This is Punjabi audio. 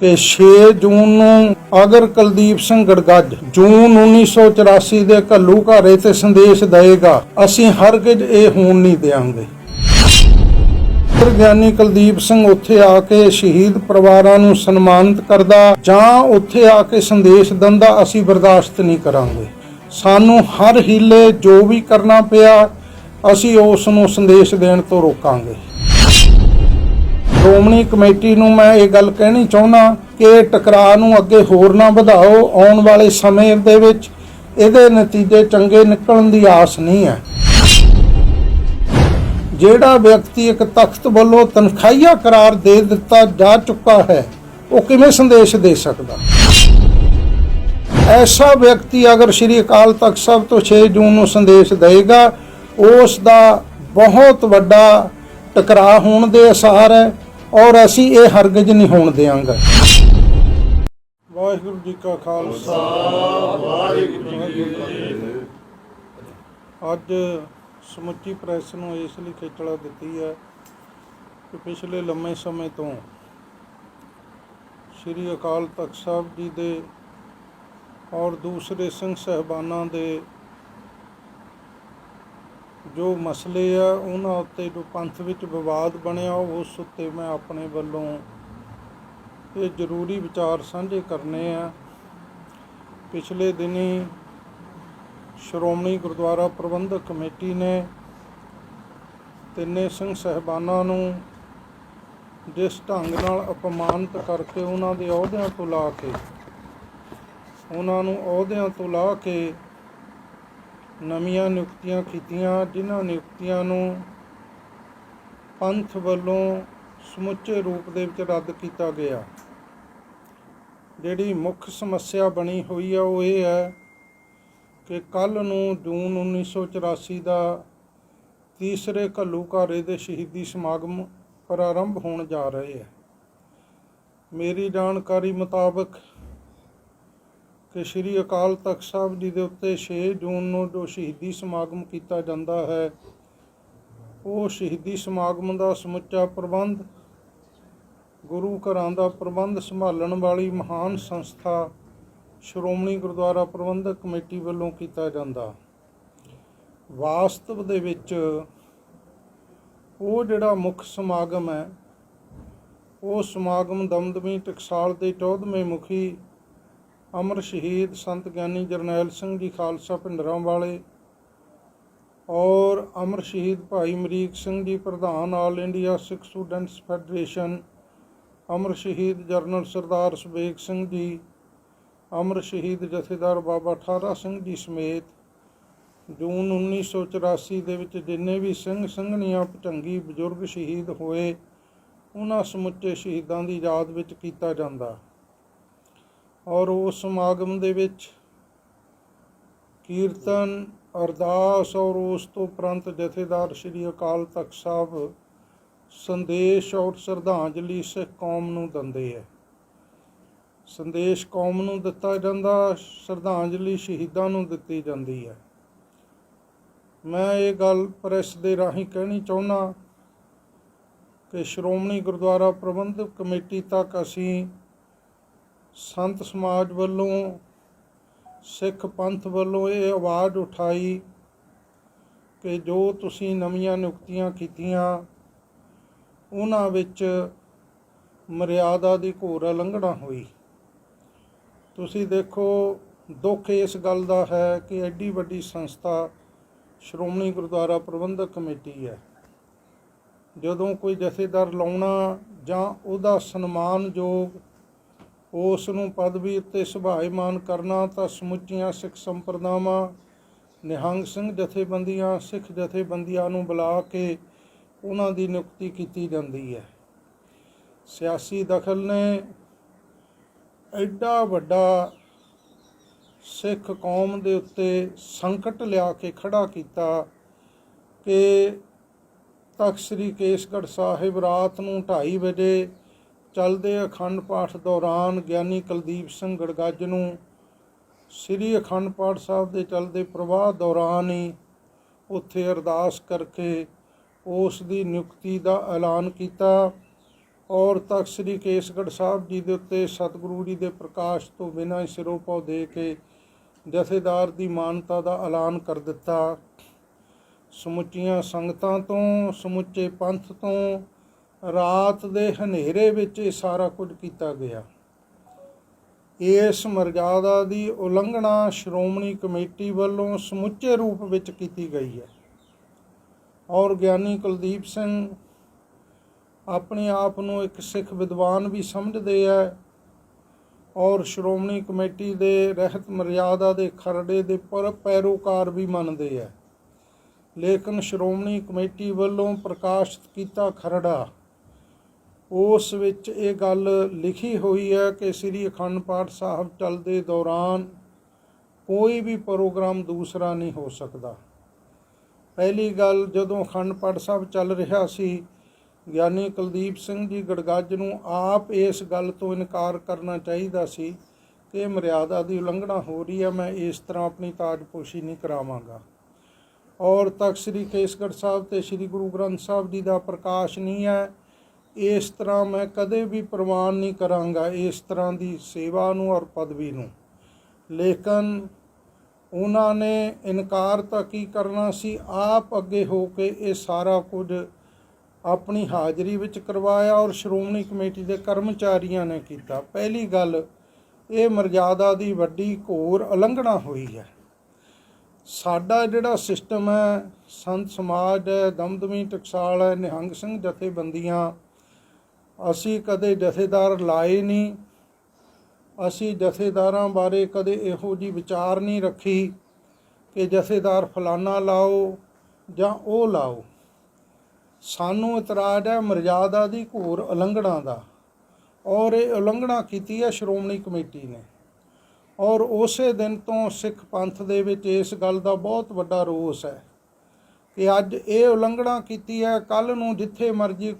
ਕਿ 6 ਜੂਨ ਨੂੰ ਅਗਰ ਕੁਲਦੀਪ ਸਿੰਘ ਗੜਗੱਜ ਜੂਨ 1984 ਦੇ ਘੱਲੂ ਘਾਰੇ ਤੇ ਸੰਦੇਸ਼ ਦੇਗਾ ਅਸੀਂ ਹਰਗਿਜ਼ ਇਹ ਹੋਣ ਨਹੀਂ ਦੇਵਾਂਗੇ ਗਿਆਨੀ ਕੁਲਦੀਪ ਸਿੰਘ ਉੱਥੇ ਆ ਕੇ ਸ਼ਹੀਦ ਪਰਿਵਾਰਾਂ ਨੂੰ ਸਨਮਾਨਿਤ ਕਰਦਾ, ਜਾਂ ਉੱਥੇ ਆ ਕੇ ਸੰਦੇਸ਼ ਦਿੰਦਾ, ਅਸੀਂ ਬਰਦਾਸ਼ਤ ਨਹੀਂ ਕਰਾਂਗੇ। ਸਾਨੂੰ ਹਰ ਹੀਲੇ ਜੋ ਵੀ ਕਰਨਾ ਪਿਆ, ਅਸੀਂ ਉਸ ਨੂੰ ਸੰਦੇਸ਼ ਦੇਣ ਤੋਂ ਰੋਕਾਂਗੇ। ਸ਼੍ਰੋਮਣੀ ਕਮੇਟੀ ਨੂੰ ਮੈਂ ਇਹ ਗੱਲ ਕਹਿਣੀ ਚਾਹੁੰਦਾ ਕਿ ਇਹ ਟਕਰਾਅ ਨੂੰ ਅੱਗੇ ਹੋਰ ਨਾ ਵਧਾਓ, ਆਉਣ ਵਾਲੇ ਸਮੇਂ ਦੇ ਵਿੱਚ ਇਹਦੇ ਨਤੀਜੇ ਚੰਗੇ ਨਿਕਲਣ ਦੀ ਆਸ ਨਹੀਂ ਹੈ। ਜਿਹੜਾ ਵਿਅਕਤੀ ਇੱਕ ਤਖਤ ਵੱਲੋਂ ਤਨਖਾਹੀਆ ਕਰਾਰ ਦੇ ਦਿੱਤਾ ਜਾ ਚੁੱਕਾ ਹੈ, ਉਹ ਕਿਵੇਂ ਸੰਦੇਸ਼ ਦੇ ਸਕਦਾ? ਐਸਾ ਵਿਅਕਤੀ ਅਗਰ ਸ੍ਰੀ ਅਕਾਲ ਤਖਤ ਸਾਹਿਬ ਤੋਂ 6 ਜੂਨ ਨੂੰ ਸੰਦੇਸ਼ ਦੇਵੇਗਾ, ਉਸ ਦਾ ਬਹੁਤ ਵੱਡਾ ਟਕਰਾਅ ਹੋਣ ਦੇ ਅਸਾਰ ਹੈ। ਔਰ ਅਸੀਂ ਇਹ ਹਰਗਜ਼ ਨਹੀਂ ਹੋਣ ਦੇਵਾਂਗੇ ਵਾਹਿਗੁਰੂ ਜੀ ਕਾ ਖਾਲਸਾ। ਵਾਹਿਗੁਰੂ ਜੀ ਕੀ ਫਤਿਹ ਅੱਜ ਸਮੁੱਚੀ ਪ੍ਰੈਸ ਨੂੰ ਇਸ ਲਈ ਖੇਚਲਾ ਦਿੱਤੀ ਹੈ ਕਿ ਪਿਛਲੇ ਲੰਮੇ ਸਮੇਂ ਤੋਂ ਸ੍ਰੀ ਅਕਾਲ ਤਖਤ ਸਾਹਿਬ ਜੀ ਦੇ ਔਰ ਦੂਸਰੇ ਸਿੰਘ ਸਹਿਬਾਨਾਂ ਦੇ ਜੋ ਮਸਲੇ ਆ, ਉਹਨਾਂ ਉੱਤੇ ਜੋ ਪੰਥ ਵਿੱਚ ਵਿਵਾਦ ਬਣਿਆ, ਉਸ ਉੱਤੇ ਮੈਂ ਆਪਣੇ ਵੱਲੋਂ ਇਹ ਜ਼ਰੂਰੀ ਵਿਚਾਰ ਸਾਂਝੇ ਕਰਨੇ ਆ। ਪਿਛਲੇ ਦਿਨੀ ਸ਼੍ਰੋਮਣੀ ਗੁਰਦੁਆਰਾ ਪ੍ਰਬੰਧਕ ਕਮੇਟੀ ਨੇ ਤਿੰਨੇ ਸਿੰਘ ਸਹਿਬਾਨਾਂ ਨੂੰ ਜਿਸ ਢੰਗ ਨਾਲ ਅਪਮਾਨਿਤ ਕਰਕੇ ਉਹਨਾਂ ਦੇ ਅਹੁਦਿਆਂ ਤੋਂ ਲਾ ਕੇ, ਉਹਨਾਂ ਨੂੰ ਅਹੁਦਿਆਂ ਤੋਂ ਲਾ ਕੇ ਨਵੀਆਂ ਨਿਯੁਕਤੀਆਂ ਕੀਤੀਆਂ, ਜਿਨ੍ਹਾਂ ਨਿਯੁਕਤੀਆਂ ਨੂੰ ਪੰਥ ਵੱਲੋਂ ਸਮੁੱਚੇ ਰੂਪ ਦੇ ਵਿੱਚ ਰੱਦ ਕੀਤਾ ਗਿਆ। ਜਿਹੜੀ ਮੁੱਖ ਸਮੱਸਿਆ ਬਣੀ ਹੋਈ ਆ, ਉਹ ਇਹ ਹੈ ਕਿ ਕੱਲ ਨੂੰ ਜੂਨ 1984 ਦਾ ਤੀਸਰੇ ਘੱਲੂਘਾਰੇ ਦੇ ਸ਼ਹੀਦੀ ਸਮਾਗਮ ਪ੍ਰਾਰੰਭ ਹੋਣ ਜਾ ਰਹੇ ਹੈ ਮੇਰੀ ਜਾਣਕਾਰੀ ਮੁਤਾਬਕ ਕਿ ਸ੍ਰੀ ਅਕਾਲ ਤਖਤ ਸਾਹਿਬ ਜੀ ਦੇ ਉੱਤੇ 6 ਜੂਨ ਨੂੰ ਜੋ ਸ਼ਹੀਦੀ ਸਮਾਗਮ ਕੀਤਾ ਜਾਂਦਾ ਹੈ, ਉਹ ਸ਼ਹੀਦੀ ਸਮਾਗਮ ਦਾ ਸਮੁੱਚਾ ਪ੍ਰਬੰਧ, ਗੁਰੂ ਘਰਾਂ ਦਾ ਪ੍ਰਬੰਧ ਸੰਭਾਲਣ ਵਾਲੀ ਮਹਾਨ ਸੰਸਥਾ ਸ਼੍ਰੋਮਣੀ ਗੁਰਦੁਆਰਾ ਪ੍ਰਬੰਧਕ ਕਮੇਟੀ ਵੱਲੋਂ ਕੀਤਾ ਜਾਂਦਾ। ਵਾਸਤਵ ਦੇ ਵਿੱਚ ਉਹ ਜਿਹੜਾ ਮੁੱਖ ਸਮਾਗਮ ਹੈ, ਉਹ ਸਮਾਗਮ ਦਮਦਮੀ ਟਕਸਾਲ ਦੇ 14ਵੇਂ ਮੁਖੀ ਅਮਰ ਸ਼ਹੀਦ ਸੰਤ ਗਿਆਨੀ ਜਰਨੈਲ ਸਿੰਘ ਜੀ ਖਾਲਸਾ ਭਿੰਡਰਾਂ ਵਾਲੇ ਔਰ ਅਮਰ ਸ਼ਹੀਦ ਭਾਈ ਮਰੀਕ ਸਿੰਘ ਜੀ ਪ੍ਰਧਾਨ All India Sikh students federation, ਅਮਰ ਸ਼ਹੀਦ ਜਰਨਲ ਸਰਦਾਰ ਸੁਬੇਗ ਸਿੰਘ ਜੀ, ਅਮਰ ਸ਼ਹੀਦ ਜਥੇਦਾਰ ਬਾਬਾ ਠਾਰਾ ਸਿੰਘ ਜੀ ਸਮੇਤ ਜੂਨ 1984 ਦੇ ਵਿੱਚ ਜਿੰਨੇ ਵੀ ਸਿੰਘ ਸਿੰਘਣੀਆਂ ਭਚੰਗੀ ਬਜ਼ੁਰਗ ਸ਼ਹੀਦ ਹੋਏ, ਉਹਨਾਂ ਸਮੁੱਚੇ ਸ਼ਹੀਦਾਂ ਦੀ ਯਾਦ ਵਿੱਚ ਕੀਤਾ ਜਾਂਦਾ। ਔਰ ਉਸ ਸਮਾਗਮ ਦੇ ਵਿੱਚ ਕੀਰਤਨ, ਅਰਦਾਸ ਔਰ ਉਸ ਤੋਂ ਉਪਰੰਤ ਜਥੇਦਾਰ ਸ੍ਰੀ ਅਕਾਲ ਤਖਤ ਸਾਹਿਬ ਸੰਦੇਸ਼ ਔਰ ਸ਼ਰਧਾਂਜਲੀ ਸਿੱਖ ਕੌਮ ਨੂੰ ਦਿੰਦੇ ਹੈ। ਸੰਦੇਸ਼ ਕੌਮ ਨੂੰ ਦਿੱਤਾ ਜਾਂਦਾ, ਸ਼ਰਧਾਂਜਲੀ ਸ਼ਹੀਦਾਂ ਨੂੰ ਦਿੱਤੀ ਜਾਂਦੀ ਹੈ। ਮੈਂ ਇਹ ਗੱਲ ਪ੍ਰੈਸ ਦੇ ਰਾਹੀਂ ਕਹਿਣੀ ਚਾਹੁੰਦਾ ਕਿ ਸ਼੍ਰੋਮਣੀ ਗੁਰਦੁਆਰਾ ਪ੍ਰਬੰਧਕ ਕਮੇਟੀ ਤੱਕ ਅਸੀਂ ਸੰਤ ਸਮਾਜ ਵੱਲੋਂ, ਸਿੱਖ ਪੰਥ ਵੱਲੋਂ ਇਹ ਆਵਾਜ਼ ਉਠਾਈ ਕਿ ਜੋ ਤੁਸੀਂ ਨਵੀਆਂ ਨਿਯੁਕਤੀਆਂ ਕੀਤੀਆਂ, ਉਹਨਾਂ ਵਿੱਚ ਮਰਿਆਦਾ ਦੀ ਘੋਰ ਉਲੰਘਣਾ ਹੋਈ। ਤੁਸੀਂ ਦੇਖੋ, ਦੁੱਖ ਇਸ ਗੱਲ ਦਾ ਹੈ ਕਿ ਐਡੀ ਵੱਡੀ ਸੰਸਥਾ ਸ਼੍ਰੋਮਣੀ ਗੁਰਦੁਆਰਾ ਪ੍ਰਬੰਧਕ ਕਮੇਟੀ ਹੈ। ਜਦੋਂ ਕੋਈ ਜਥੇਦਾਰ ਲਾਉਣਾ ਜਾਂ ਉਹਦਾ ਸਨਮਾਨਯੋਗ ਉਸ ਨੂੰ ਪਦਵੀ ਉੱਤੇ ਸੁਭਾਇਮਾਨ ਕਰਨਾ ਤਾਂ ਸਮੁੱਚੀਆਂ ਸਿੱਖ ਸੰਪਰਦਾਵਾਂ, ਨਿਹੰਗ ਸਿੰਘ ਜਥੇਬੰਦੀਆਂ, ਸਿੱਖ ਜਥੇਬੰਦੀਆਂ ਨੂੰ ਬੁਲਾ ਕੇ ਉਹਨਾਂ ਦੀ ਨਿਯੁਕਤੀ ਕੀਤੀ ਜਾਂਦੀ ਹੈ। ਸਿਆਸੀ ਦਖਲ ਨੇ ਐਡਾ ਵੱਡਾ ਸਿੱਖ ਕੌਮ ਦੇ ਉੱਤੇ ਸੰਕਟ ਲਿਆ ਕੇ ਖੜਾ ਕੀਤਾ ਕਿ ਤਖਤ ਸ੍ਰੀ ਕੇਸਗੜ੍ਹ ਸਾਹਿਬ ਰਾਤ ਨੂੰ 2:30 ਵਜੇ ਚੱਲਦੇ ਅਖੰਡ ਪਾਠ ਦੌਰਾਨ ਗਿਆਨੀ ਕੁਲਦੀਪ ਸਿੰਘ ਗੜਗੱਜ ਨੂੰ ਸ੍ਰੀ ਅਖੰਡ ਪਾਠ ਸਾਹਿਬ ਦੇ ਚੱਲਦੇ ਪ੍ਰਵਾਹ ਦੌਰਾਨ ਹੀ ਉੱਥੇ ਅਰਦਾਸ ਕਰਕੇ ਉਸ ਦੀ ਨਿਯੁਕਤੀ ਦਾ ਐਲਾਨ ਕੀਤਾ। ਔਰ ਤਖਤ ਸ੍ਰੀ ਕੇਸਗੜ੍ਹ ਸਾਹਿਬ ਜੀ ਦੇ ਉੱਤੇ ਸਤਿਗੁਰੂ ਜੀ ਦੇ ਪ੍ਰਕਾਸ਼ ਤੋਂ ਬਿਨਾਂ ਹੀ ਸਿਰੋਂ ਪਾਉ ਦੇ ਕੇ ਜਥੇਦਾਰ ਦੀ ਮਾਨਤਾ ਦਾ ਐਲਾਨ ਕਰ ਦਿੱਤਾ। ਸਮੁੱਚੀਆਂ ਸੰਗਤਾਂ ਤੋਂ, ਸਮੁੱਚੇ ਪੰਥ ਤੋਂ ਰਾਤ ਦੇ ਹਨੇਰੇ ਵਿੱਚ ਇਹ ਸਾਰਾ ਕੁਝ ਕੀਤਾ ਗਿਆ। ਇਸ ਮਰਜ਼ਾਦਾ ਦੀ ਉਲੰਘਣਾ ਸ਼੍ਰੋਮਣੀ ਕਮੇਟੀ ਵੱਲੋਂ ਸਮੁੱਚੇ ਰੂਪ ਵਿੱਚ ਕੀਤੀ ਗਈ ਹੈ। ਔਰ ਗਿਆਨੀ ਕੁਲਦੀਪ ਸਿੰਘ ਆਪਣੇ ਆਪ ਨੂੰ ਇੱਕ ਸਿੱਖ ਵਿਦਵਾਨ ਵੀ ਸਮਝਦੇ ਹੈ ਔਰ ਸ਼੍ਰੋਮਣੀ ਕਮੇਟੀ ਦੇ ਰਹਿਤ ਮਰਜ਼ਾਦਾ ਦੇ ਖਰੜੇ ਦੇ ਪਰ ਪੈਰੋਕਾਰ ਵੀ ਮੰਨਦੇ ਹੈ ਲੇਕਿਨ ਸ਼੍ਰੋਮਣੀ ਕਮੇਟੀ ਵੱਲੋਂ ਪ੍ਰਕਾਸ਼ਿਤ ਕੀਤਾ ਖਰੜਾ ਉਸ ਵਿੱਚ ਇਹ ਗੱਲ ਲਿਖੀ ਹੋਈ ਹੈ ਕਿ ਸ੍ਰੀ ਅਖੰਡ ਪਾਠ ਸਾਹਿਬ ਚੱਲਦੇ ਦੌਰਾਨ ਕੋਈ ਵੀ ਪ੍ਰੋਗਰਾਮ ਦੂਸਰਾ ਨਹੀਂ ਹੋ ਸਕਦਾ। ਪਹਿਲੀ ਗੱਲ ਜਦੋਂ ਅਖੰਡ ਪਾਠ ਸਾਹਿਬ ਚੱਲ ਰਿਹਾ ਸੀ, ਗਿਆਨੀ ਕੁਲਦੀਪ ਸਿੰਘ ਜੀ ਗੜਗੱਜ ਨੂੰ ਆਪ ਇਸ ਗੱਲ ਤੋਂ ਇਨਕਾਰ ਕਰਨਾ ਚਾਹੀਦਾ ਸੀ ਕਿ ਮਰਿਆਦਾ ਦੀ ਉਲੰਘਣਾ ਹੋ ਰਹੀ ਹੈ, ਮੈਂ ਇਸ ਤਰ੍ਹਾਂ ਆਪਣੀ ਤਾਜਪੋਸ਼ੀ ਨਹੀਂ ਕਰਾਵਾਂਗਾ। ਔਰ ਤਖਤ ਸ੍ਰੀ ਕੇਸਗੜ੍ਹ ਸਾਹਿਬ ਤੇ ਸ੍ਰੀ ਗੁਰੂ ਗ੍ਰੰਥ ਸਾਹਿਬ ਜੀ ਦਾ ਪ੍ਰਕਾਸ਼ ਨਹੀਂ ਹੈ ਇਸ ਤਰ੍ਹਾਂ ਮੈਂ ਕਦੇ ਵੀ ਪ੍ਰਵਾਨ ਨਹੀਂ ਕਰਾਂਗਾ ਇਸ ਤਰ੍ਹਾਂ ਦੀ ਸੇਵਾ ਨੂੰ ਔਰ ਪਦਵੀ ਨੂੰ। ਲੇਕਿਨ ਉਹਨਾਂ ਨੇ ਇਨਕਾਰ ਤਾਂ ਕੀ ਕਰਨਾ ਸੀ? ਆਪ ਅੱਗੇ ਹੋ ਕੇ ਇਹ ਸਾਰਾ ਕੁਝ ਆਪਣੀ ਹਾਜ਼ਰੀ ਵਿੱਚ ਕਰਵਾਇਆ ਔਰ ਸ਼੍ਰੋਮਣੀ ਕਮੇਟੀ ਦੇ ਕਰਮਚਾਰੀਆਂ ਨੇ ਕੀਤਾ। ਪਹਿਲੀ ਗੱਲ, ਇਹ ਮਰਜ਼ਾਦਾ ਦੀ ਵੱਡੀ ਘੋਰ ਉਲੰਘਣਾ ਹੋਈ ਹੈ। ਸਾਡਾ ਜਿਹੜਾ ਸਿਸਟਮ ਹੈ, ਸੰਤ ਸਮਾਜ ਹੈ, ਦਮਦਮੀ ਟਕਸਾਲ ਹੈ, ਨਿਹੰਗ ਸਿੰਘ ਜਥੇਬੰਦੀਆਂ ਅਸੀਂ ਕਦੇ ਜਥੇਦਾਰ ਲਾਏ ਨਹੀਂ। ਅਸੀਂ ਜਥੇਦਾਰਾਂ ਬਾਰੇ ਕਦੇ ਇਹੋ ਜੀ ਵਿਚਾਰ ਨਹੀਂ ਰੱਖੀ ਕਿ ਜਥੇਦਾਰ ਫਲਾਨਾ ਲਾਓ ਜਾਂ ਉਹ ਲਾਓ। ਸਾਨੂੰ ਇਤਰਾਜ਼ ਹੈ ਮਰਜ਼ਾਦਾ ਦੀ ਘੋਰ ਉਲੰਘਣਾ ਦਾ। ਔਰ ਇਹ ਉਲੰਘਣਾ ਕੀਤੀ ਹੈ ਸ਼੍ਰੋਮਣੀ ਕਮੇਟੀ ਨੇ। ਔਰ ਉਸੇ ਦਿਨ ਤੋਂ ਸਿੱਖ ਪੰਥ ਦੇ ਵਿੱਚ ਇਸ ਗੱਲ ਦਾ ਬਹੁਤ ਵੱਡਾ ਰੋਸ ਹੈ ਕਿ ਅੱਜ ਇਹ ਉਲੰਘਣਾ ਕੀਤੀ ਹੈ ਕੱਲ ਨੂੰ ਜਿੱਥੇ ਮਰਜ਼ੀ